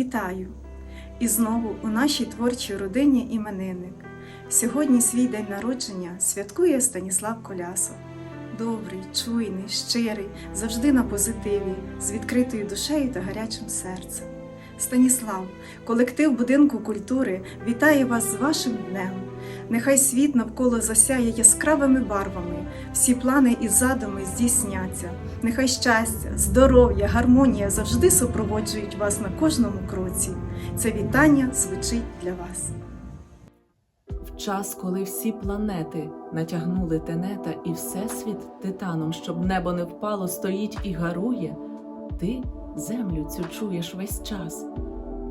Вітаю! І знову у нашій творчій родині іменинник. Сьогодні свій день народження святкує Станіслав Колясов. Добрий, чуйний, щирий, завжди на позитиві, з відкритою душею та гарячим серцем. Станіслав, колектив будинку культури вітає вас з вашим днем. Нехай світ навколо засяє яскравими барвами, всі плани і задуми здійсняться. Нехай щастя, здоров'я, гармонія завжди супроводжують вас на кожному кроці. Це вітання звучить для вас. В час, коли всі планети натягнули тенета і всесвіт титаном, щоб небо не впало, стоїть і гарує, ти землю цю чуєш весь час.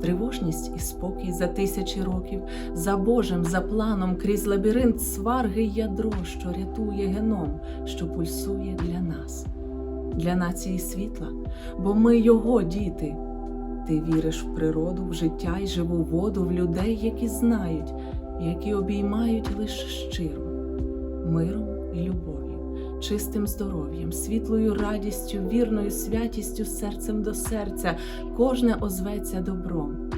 Тривожність і спокій за тисячі років, за Божим, за планом, крізь лабіринт сварги ядро, що рятує геном, що пульсує для нас, для нації світла, бо ми його діти. Ти віриш в природу, в життя й живу воду, в людей, які знають, які обіймають лише щиро, миром і любов'ю, чистим здоров'ям, світлою радістю, вірною святістю, серцем до серця, кожне озветься добром.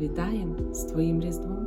Вітаєм з твоїм Різдвом.